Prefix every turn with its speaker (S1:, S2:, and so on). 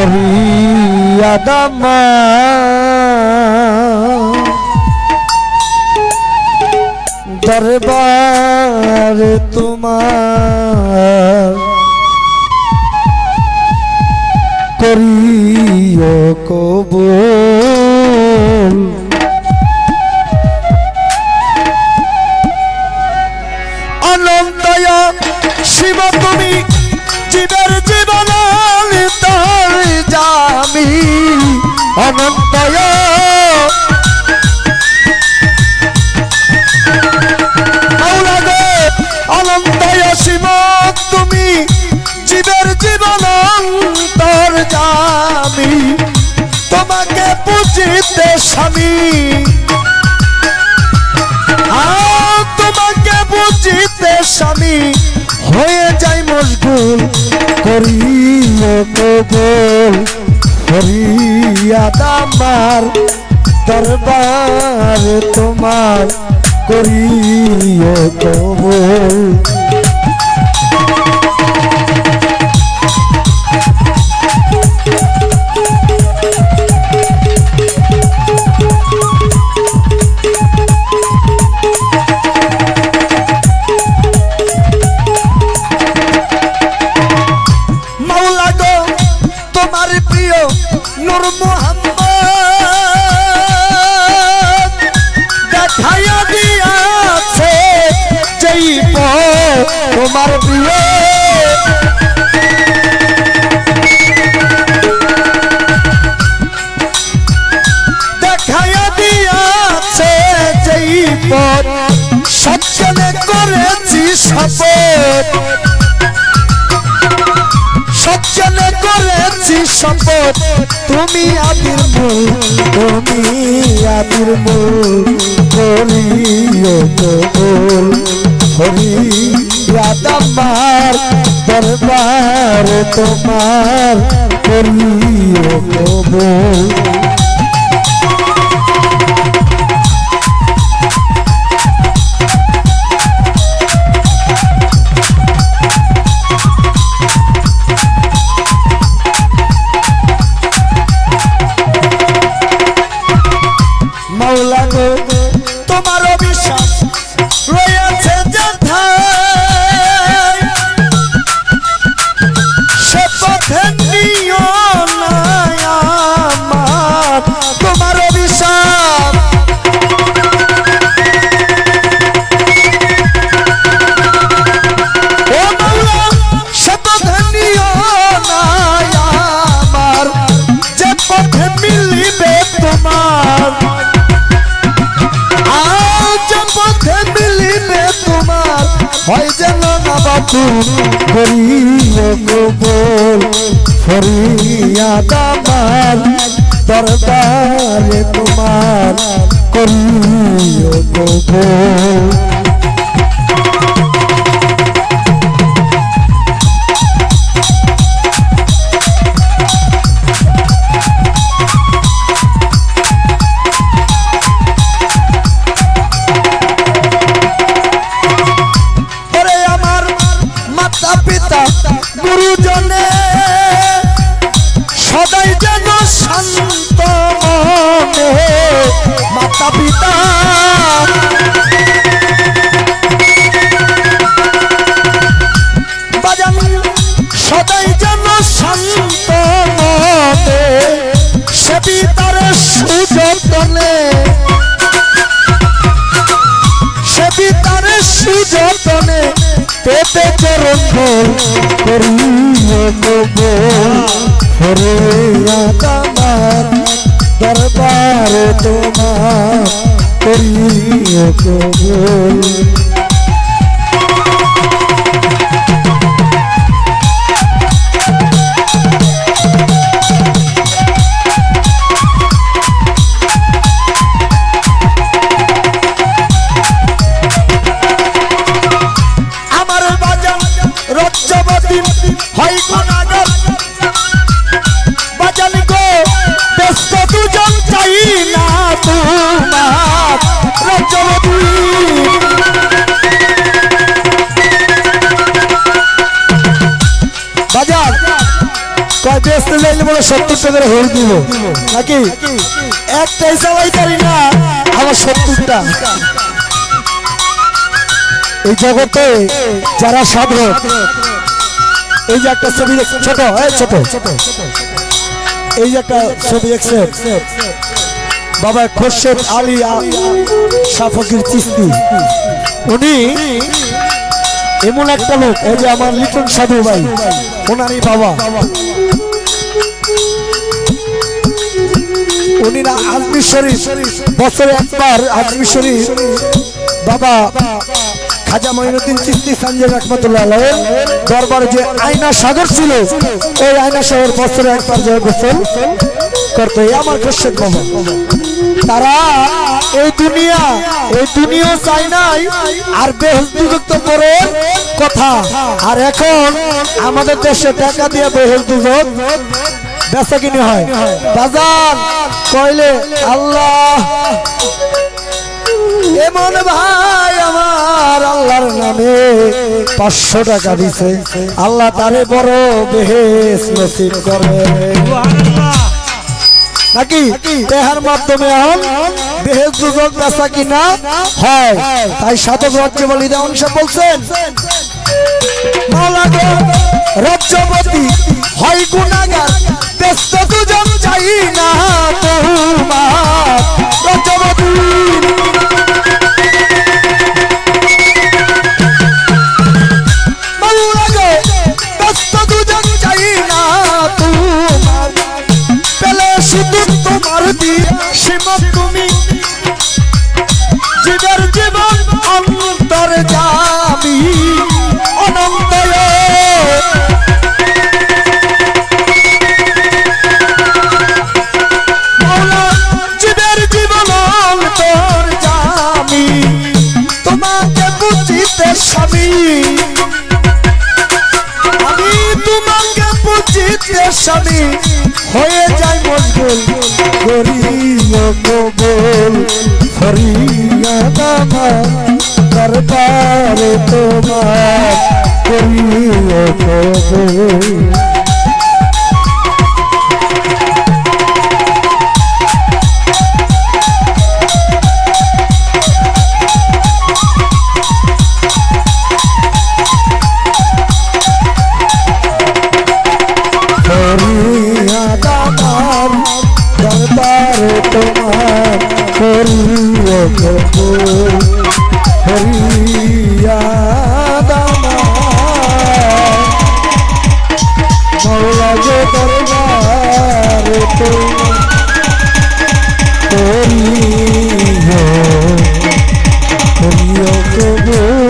S1: ফরিয়াদামা দরবার তোমার করিও অনন্তয় অনন্তয় তুমি জীবের জীবন তোমাকে পুজিতে স্বামী। তোমাকে বুঝিতে স্বামী। হয়ে যাই মশগুল, করিও কবল ফরিয়াদ আমার দরবার তোমার করিও কবল। নূর মোহাম্মদ দেখাইয়া দিয়াছে যেই তোমার প্রিয়। শপথ, তুমি আদির মূল, তুমি আদির মূল করিও কবুল হরি রাদামার দরবার তোমার করিও কবুল হয় যেন না বাপু করিও কবল। ফরিয়াদ আমার দরবারে তোমার করিও কবল। পেতে চরণ করিয়ে কবল হরে আদামার দরবারে তোমার করিয়ে কবল বলে সত্তর টাকার হোল দিব নাকি? একটাই চালাই পারি না আমার সত্তরটা। এই জগতে যারা সাধক, এই যে একটা ছবি ছোট, এই ছোট। এই যে একটা ছবি দেখছেন, বাবা খোরশেদ আলী শাহ চিস্তি। উনি এমন একটা লোক, এই যে আমার লিটন সাধু ভাই, ওনারই বাবা। উনি না আজমির শরীফ। বছরে একবার আজমির শরীফ। বাবা, খাজা মঈনুদ্দিন চিস্তি সঞ্জয় রহমতুল্লাহ দরবারে যে আয়না সাগর ছিল, ওই আয়না সাগর বছরে একবার যে গোসল করতো আমার খোরশেদ বাবা তারা এই দুনিয়া এই দুনিয়া চাই নাই, আর বেহস্তুযুক্ত করে কথা। আর এখন আমাদের দেশে টাকা দিয়ে বেহস্তুযোগ বেচা কিনে হয়। বাজার কইলে আল্লাহ। এমন ভাই আমার আল্লাহর নামে পাঁচশো টাকা দিছে। আল্লাহ তারে বড় বেহেস নসিব করে। নাকি? দেহার মাধ্যমে এখন বেহেস দুজন বেচা কিনা হয়। তাই সাধক রাজ্য বলি দেওয়ান সাহেব বলছেন রাজ্যবতী হয় গুণাগার স্বামী হয়ে যাই মজগুল করিও কবল। ফরিয়াদামা দরবারে তোমার করিয়া কবল। हरी हरिया मौला जो दरबार तो हरियो हरियो के बोल